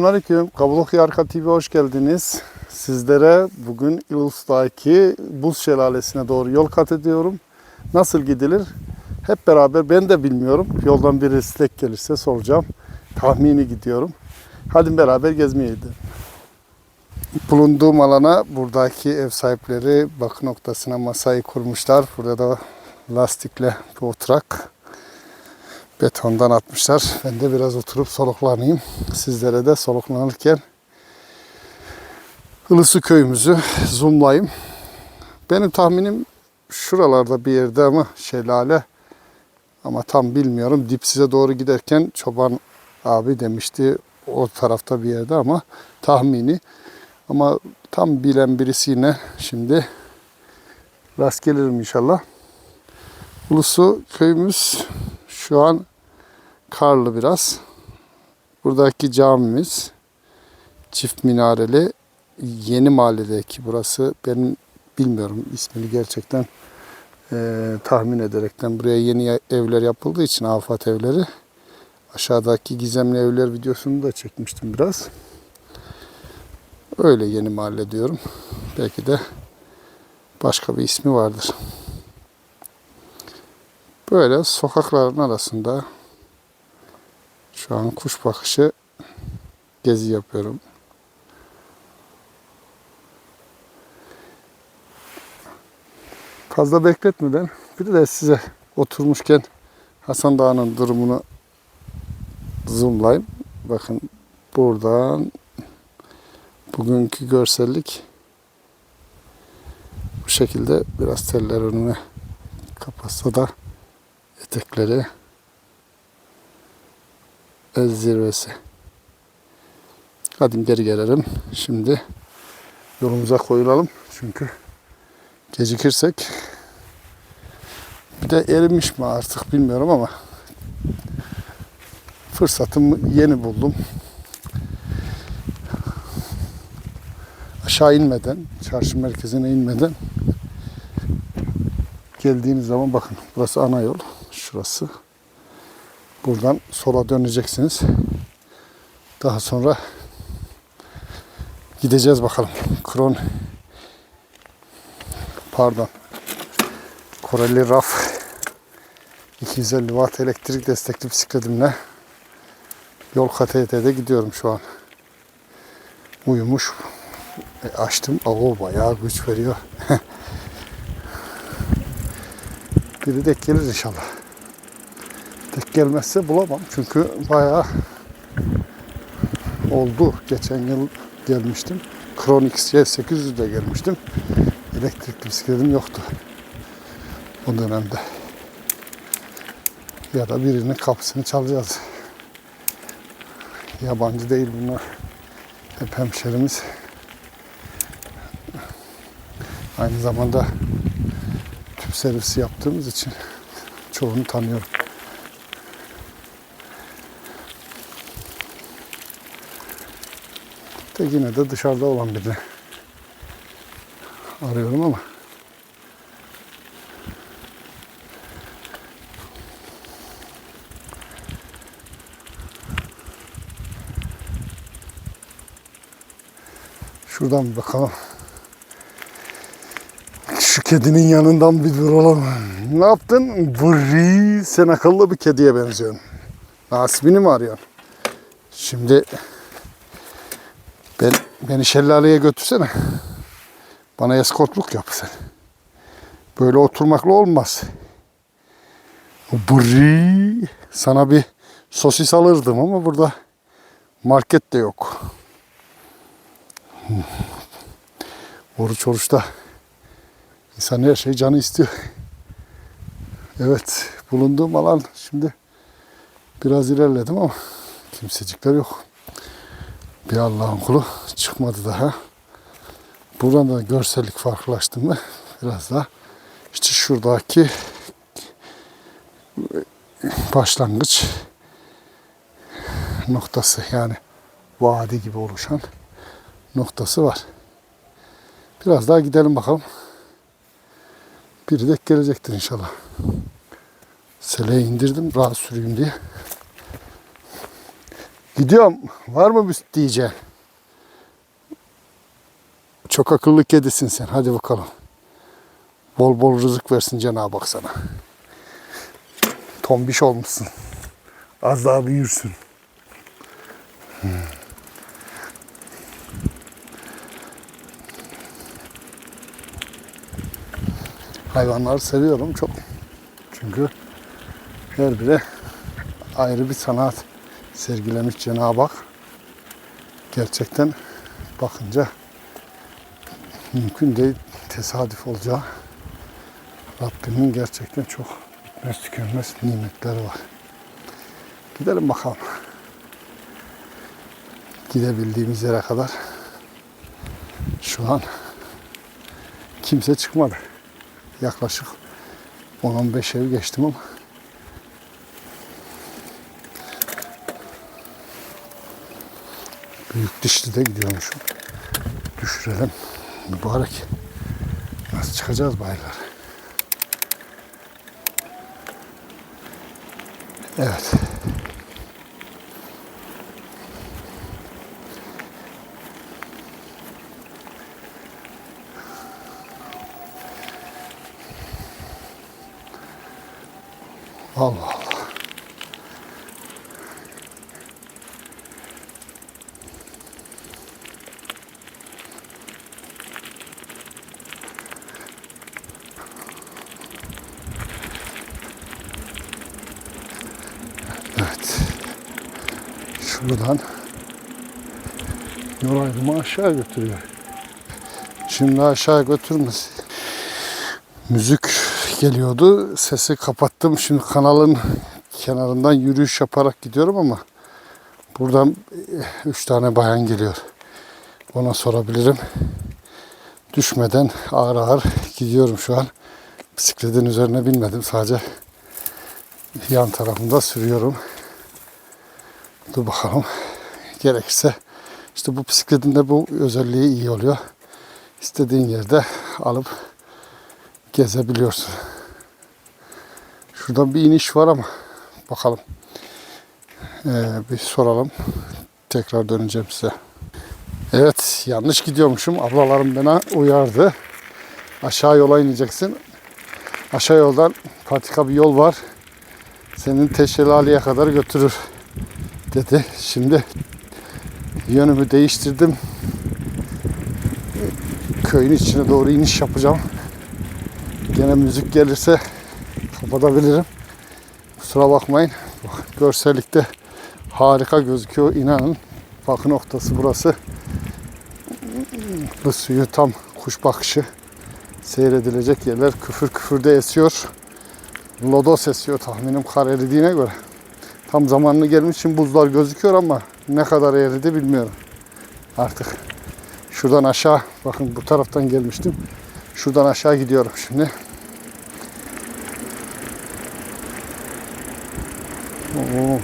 Selamünaleyküm. Kabulok Yarka TV hoş geldiniz. Sizlere bugün İlus'taki buz şelalesine doğru yol kat ediyorum. Nasıl gidilir? Hep beraber ben de bilmiyorum. Yoldan birisi tek gelirse soracağım. Tahmini gidiyorum. Hadi beraber gezmeye gidelim. Bulunduğum alana buradaki ev sahipleri bakı noktasına masayı kurmuşlar. Burada da lastikle bir oturak betondan atmışlar. Ben de biraz oturup soluklanayım. Sizlere de soluklanırken Ilısı köyümüzü zoomlayayım. Benim tahminim şuralarda bir yerde ama şelale ama tam bilmiyorum. Dipsize doğru giderken çoban abi demişti o tarafta bir yerde ama tahmini. Ama tam bilen birisi yine şimdi rast gelirim inşallah. Ulusu köyümüz şu an karlı biraz. Buradaki camimiz çift minareli yeni mahalledeki burası benim bilmiyorum ismini gerçekten eee, tahmin ederekten buraya yeni evler yapıldığı için afat evleri aşağıdaki gizemli evler videosunu da çekmiştim biraz. Öyle yeni mahalle diyorum. Belki de başka bir ismi vardır. Böyle sokakların arasında şu an kuş bakışı gezi yapıyorum. Fazla bekletmeden bir de size oturmuşken Hasan Dağı'nın durumunu zoomlayayım. Bakın buradan bugünkü görsellik bu şekilde biraz teller önüne kapatsa da etekleri zirvesi. Hadi geri gelelim. Şimdi yolumuza koyulalım. Çünkü gecikirsek bir de erimiş mi artık bilmiyorum ama fırsatımı yeni buldum. Aşağı inmeden, çarşı merkezine inmeden geldiğiniz zaman bakın burası ana yol. Şurası. Buradan sola döneceksiniz. Daha sonra gideceğiz bakalım. Kron pardon. Koreli Raf 250 watt elektrik destekli bisikletimle yol KTT'de gidiyorum şu an. Uyumuş. E, açtım. Oo bayağı güç veriyor. Biri de gelir inşallah. Tek gelmezse bulamam. Çünkü bayağı oldu. Geçen yıl gelmiştim. Kronix Y800'de gelmiştim. Elektrikli bisikletim yoktu. O dönemde. Ya da birinin kapısını çalacağız. Yabancı değil bunlar. Hep hemşerimiz. Aynı zamanda tüp servisi yaptığımız için çoğunu tanıyorum. De yine de dışarıda olan birini arıyorum ama şuradan bir bakalım. Şu kedinin yanından bir duralım. Ne yaptın? Vırri, sen akıllı bir kediye benziyorsun. Nasibini mi arıyorsun? Şimdi beni şelaleye götürsene. Bana eskortluk yap sen. Böyle oturmakla olmaz. Bırri. Sana bir sosis alırdım ama burada market de yok. Oruç oruçta insan her şey canı istiyor. Evet bulunduğum alan şimdi biraz ilerledim ama kimsecikler yok. Bir Allah'ın kulu çıkmadı daha. Buradan da görsellik farklılaştı mı biraz daha işte şuradaki başlangıç noktası yani vadi gibi oluşan noktası var. Biraz daha gidelim bakalım. Biri de gelecektir inşallah. Seleyi indirdim rahat süreyim diye. Gidiyorum. Var mı bir diyeceğin? Çok akıllı kedisin sen. Hadi bakalım. Bol bol rızık versin Cenab-ı Hak sana. Tombiş olmuşsun. Az daha büyürsün. Hmm. Hayvanları seviyorum çok. Çünkü her biri ayrı bir sanat sergilemiş Cenab-ı Hak. Gerçekten bakınca mümkün değil tesadüf olacağı. Rabbimin gerçekten çok bitmez tükenmez nimetleri var. Gidelim bakalım. Gidebildiğimiz yere kadar şu an kimse çıkmadı. Yaklaşık 10-15 ev geçtim ama büyük dişli de gidiyormuşum. Düşürelim. Mübarek. Nasıl çıkacağız bayırlar? Evet. Allah Allah. Evet. Şuradan yol ayrımı aşağı götürüyor. Şimdi aşağı götürmez. Müzik geliyordu. Sesi kapattım. Şimdi kanalın kenarından yürüyüş yaparak gidiyorum ama buradan eh, üç tane bayan geliyor. Ona sorabilirim. Düşmeden ağır ağır gidiyorum şu an. Bisikletin üzerine binmedim. Sadece yan tarafında sürüyorum. Dur bakalım. Gerekirse işte bu bisikletin de bu özelliği iyi oluyor. İstediğin yerde alıp gezebiliyorsun. Şuradan bir iniş var ama bakalım. Ee, bir soralım. Tekrar döneceğim size. Evet yanlış gidiyormuşum. Ablalarım bana uyardı. Aşağı yola ineceksin. Aşağı yoldan patika bir yol var. Senin Teşelali'ye kadar götürür dedi. Şimdi yönümü değiştirdim. Köyün içine doğru iniş yapacağım. Gene müzik gelirse kapatabilirim. Kusura bakmayın. Görsellikte harika gözüküyor. İnanın. Bakın noktası burası. Bu suyu tam kuş bakışı seyredilecek yerler küfür küfür de esiyor. Lodos esiyor tahminim kar eridiğine göre. Tam zamanlı gelmiş için buzlar gözüküyor ama ne kadar eridi bilmiyorum. Artık şuradan aşağı bakın bu taraftan gelmiştim. Şuradan aşağı gidiyorum şimdi. Oo,